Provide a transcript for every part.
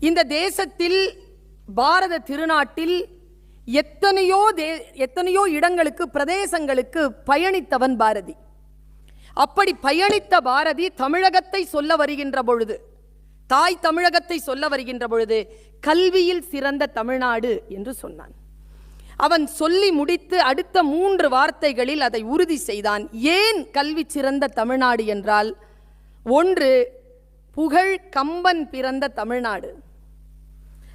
இந்த தேசத்தில் பாரத திருநாட்டில் எத்தனையோ தே எத்தனையோ இடங்களுக்கு பிரதேசங்களுக்கு பயணித்தவன் பாரதி. அப்படி பயணித்த பாரதி தமிழகத்தை சொல்ல வருகின்ற பொழுது தாய் தமிழகத்தை சொல்ல வருகின்ற பொழுது கல்வியில் சிறந்த தமிழ்நாடு என்று சொன்னான். அவன் சொல்லி முடித்து அடுத்த மூன்று வார்த்தைகளில் அதை உறுதி செய்தான். ஏன் கல்வி சிறந்த தமிழ்நாடு என்றால் ஒன்று புகழ் கம்பன் பிறந்த தமிழ்நாடு.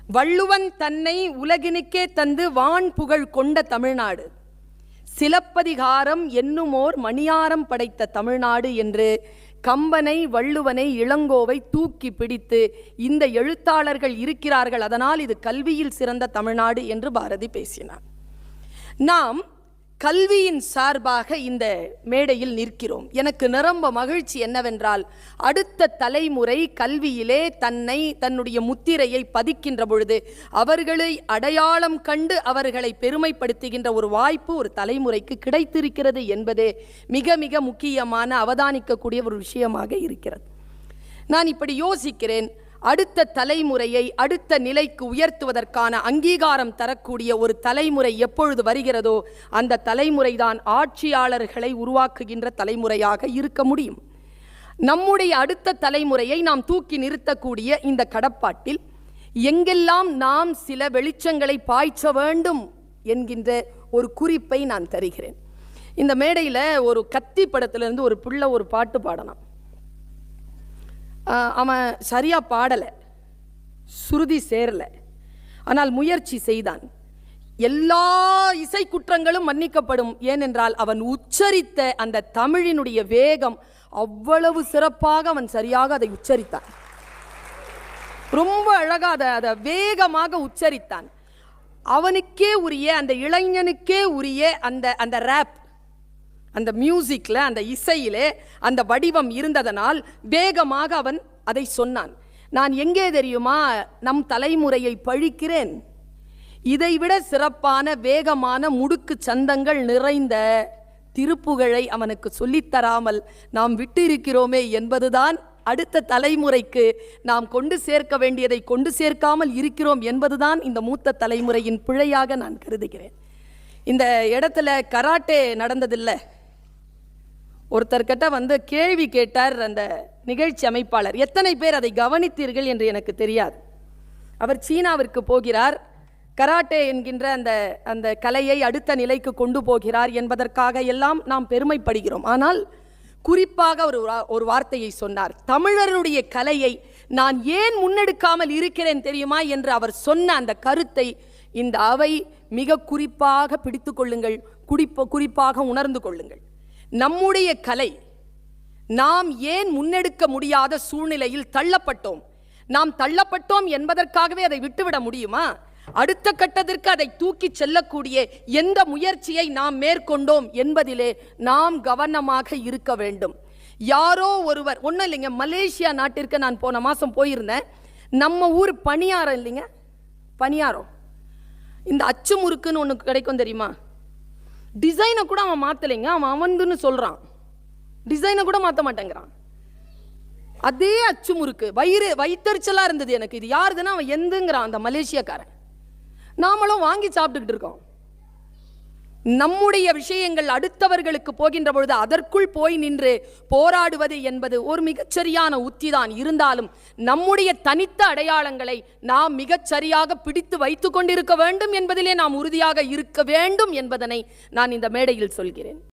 வள்ளுவன் தன்னை உலகினுக்கே தந்து வான் புகழ் கொண்ட தமிழ்நாடு. சிலப்பதிகாரம் என்னுமோர் மணியாரம் படைத்த தமிழ்நாடு என்று கம்பனை வள்ளுவனை இளங்கோவை தூக்கி பிடித்து இந்த எழுத்தாளர்கள் இருக்கிறார்கள். அதனால் இது கல்வியில் சிறந்த தமிழ்நாடு என்று பாரதி பேசினார். நாம் கல்வியின் சார்பாக இந்த மேடையில் நிற்கிறோம். எனக்கு நிரம்ப மகிழ்ச்சி என்னவென்றால் அடுத்த தலைமுறை கல்வியிலே தன்னை தன்னுடைய முத்திரையை பதிக்கின்ற பொழுது அவர்களை அடையாளம் கண்டு அவர்களை பெருமைப்படுத்துகின்ற ஒரு வாய்ப்பு ஒரு தலைமுறைக்கு கிடைத்திருக்கிறது என்பதே மிக மிக முக்கியமான அவதானிக்கக்கூடிய ஒரு விஷயமாக இருக்கிறது. நான் இப்படி யோசிக்கிறேன். அடுத்த தலைமுறையை அடுத்த நிலைக்கு உயர்த்துவதற்கான அங்கீகாரம் தரக்கூடிய ஒரு தலைமுறை எப்பொழுது வருகிறதோ அந்த தலைமுறைதான் ஆட்சியாளர்களை உருவாக்குகின்ற தலைமுறையாக இருக்க முடியும். நம்முடைய அடுத்த தலைமுறையை நாம் தூக்கி நிறுத்தக்கூடிய இந்த கடப்பாட்டில் எங்கெல்லாம் நாம் சில வெளிச்சங்களை பாய்ச்ச வேண்டும் என்கின்ற ஒரு குறிப்பை நான் தருகிறேன். இந்த மேடையில் ஒரு கத்தி படத்திலிருந்து ஒரு பிள்ளை ஒரு பாட்டு பாடணும் அவன் சரியாக பாடலை. சுருதி சேரலை. ஆனால் முயற்சி செய்தான். எல்லா இசை குற்றங்களும் மன்னிக்கப்படும். ஏனென்றால் அவன் உச்சரித்த அந்த தமிழினுடைய வேகம் அவ்வளவு சிறப்பாக அவன் சரியாக அதை உச்சரித்தான். ரொம்ப அழகாக அதை அதை வேகமாக உச்சரித்தான். அவனுக்கே உரிய அந்த இளைஞனுக்கே உரிய அந்த அந்த ரேப் அந்த மியூசிக்கில் அந்த இசையிலே அந்த வடிவம் இருந்ததனால் வேகமாக அவன் அதை சொன்னான். நான் எங்கே தெரியுமா? நம் தலைமுறையை பழிக்கிறேன். இதைவிட சிறப்பான வேகமான முடுக்கு சந்தங்கள் நிறைந்த திருப்புகழை அவனுக்கு சொல்லித்தராமல் நாம் விட்டிருக்கிறோமே என்பதுதான் அடுத்த தலைமுறைக்கு நாம் கொண்டு சேர்க்க வேண்டியதை கொண்டு சேர்க்காமல் இருக்கிறோம் என்பதுதான் இந்த மூத்த தலைமுறையின் பிழையாக நான் கருதுகிறேன். இந்த இடத்துல கராட்டே நடந்ததில்லை. ஒருத்தர்கிட்ட வந்து கேள்வி கேட்டார் அந்த நிகழ்ச்சி அமைப்பாளர். எத்தனை பேர் அதை கவனித்தீர்கள் என்று எனக்கு தெரியாது. அவர் சீனாவிற்கு போகிறார். கராட்டே என்கின்ற அந்த அந்த கலையை அடுத்த நிலைக்கு கொண்டு போகிறார் என்பதற்காக எல்லாம் நாம் பெருமைப்படுகிறோம். ஆனால் குறிப்பாக ஒரு வா- ஒரு வார்த்தையை சொன்னார். தமிழருடைய கலையை நான் ஏன் முன்னெடுக்காமல் இருக்கிறேன் தெரியுமா? என்று அவர் சொன்ன அந்த கருத்தை இந்த அவை மிக குறிப்பாக பிடித்து கொள்ளுங்கள். குறிப்பாக உணர்ந்து கொள்ளுங்கள். நம்முடைய கலை நாம் ஏன் முன்னெடுக்க முடியாத சூழ்நிலையில் தள்ளப்பட்டோம்? நாம் தள்ளப்பட்டோம் என்பதற்காகவே அதை விட்டுவிட முடியுமா? அடுத்த கட்டத்திற்கு அதை தூக்கி செல்லக்கூடிய எந்த முயற்சியை நாம் மேற்கொண்டோம் என்பதிலே நாம் கவனமாக இருக்க வேண்டும். யாரோ ஒருவர் ஒன்றும் இல்லைங்க மலேசியா நாட்டிற்கு நான் போன மாதம் போயிருந்தேன். நம்ம ஊர் பணியாரம் இல்லைங்க? பணியாரம் இந்த அச்சு முறுக்குன்னு ஒன்று கிடைக்கும் தெரியுமா? டிசைனை கூட அவன் மாற்றலைங்க அவன் அவன்துன்னு சொல்கிறான் டிசைனை கூட மாற்ற மாட்டேங்கிறான். அதே அச்சு முறுக்கு. வயிறு வயிற்றுச்சலாக இருந்தது எனக்கு. இது யாருதுன்னா அவன் எந்துங்கிறான் அந்த மலேசியாக்காரன். நாமளும் வாங்கி சாப்பிட்டுக்கிட்டு இருக்கோம். நம்முடைய விஷயங்கள் அடுத்தவர்களுக்கு போகின்ற பொழுது அதற்குள் போய் நின்று போராடுவது என்பது ஒரு மிகச்சரியான உத்திதான். இருந்தாலும் நம்முடைய தனித்த அடையாளங்களை நாம் மிகச்சரியாக பிடித்து வைத்துக்கொண்டிருக்க வேண்டும் என்பதிலே நாம் உறுதியாக இருக்க வேண்டும் என்பதனை நான் இந்த மேடையில் சொல்கிறேன்.